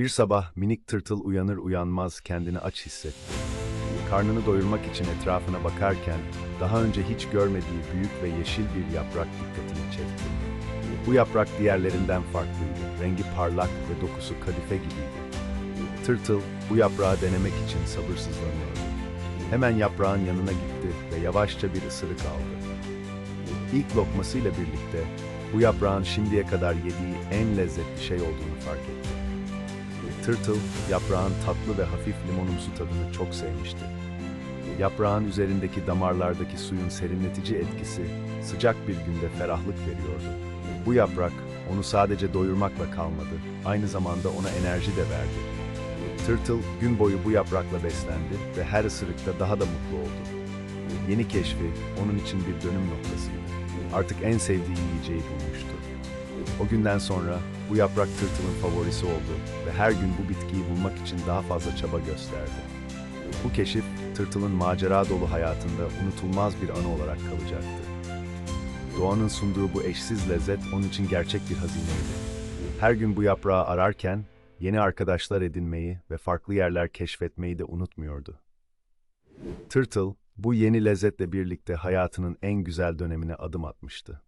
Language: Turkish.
Bir sabah minik tırtıl uyanır uyanmaz kendini aç hissetti. Karnını doyurmak için etrafına bakarken daha önce hiç görmediği büyük ve yeşil bir yaprak dikkatini çekti. Bu yaprak diğerlerinden farklıydı. Rengi parlak ve dokusu kadife gibiydi. Tırtıl bu yaprağı denemek için sabırsızlanıyordu. Hemen yaprağın yanına gitti ve yavaşça bir ısırık aldı. İlk lokmasıyla birlikte bu yaprağın şimdiye kadar yediği en lezzetli şey olduğunu fark etti. Tırtıl, yaprağın tatlı ve hafif limonumsu tadını çok sevmişti. Yaprağın üzerindeki damarlardaki suyun serinletici etkisi sıcak bir günde ferahlık veriyordu. Bu yaprak onu sadece doyurmakla kalmadı, aynı zamanda ona enerji de verdi. Tırtıl gün boyu bu yaprakla beslendi ve her ısırıkta daha da mutlu oldu. Yeni keşfi onun için bir dönüm noktasıydı. Artık en sevdiği yiyeceği bulmuştu. O günden sonra bu yaprak tırtılın favorisi oldu ve her gün bu bitkiyi bulmak için daha fazla çaba gösterdi. Bu keşif tırtılın macera dolu hayatında unutulmaz bir anı olarak kalacaktı. Doğanın sunduğu bu eşsiz lezzet onun için gerçek bir hazineydi. Her gün bu yaprağı ararken yeni arkadaşlar edinmeyi ve farklı yerler keşfetmeyi de unutmuyordu. Tırtıl bu yeni lezzetle birlikte hayatının en güzel dönemine adım atmıştı.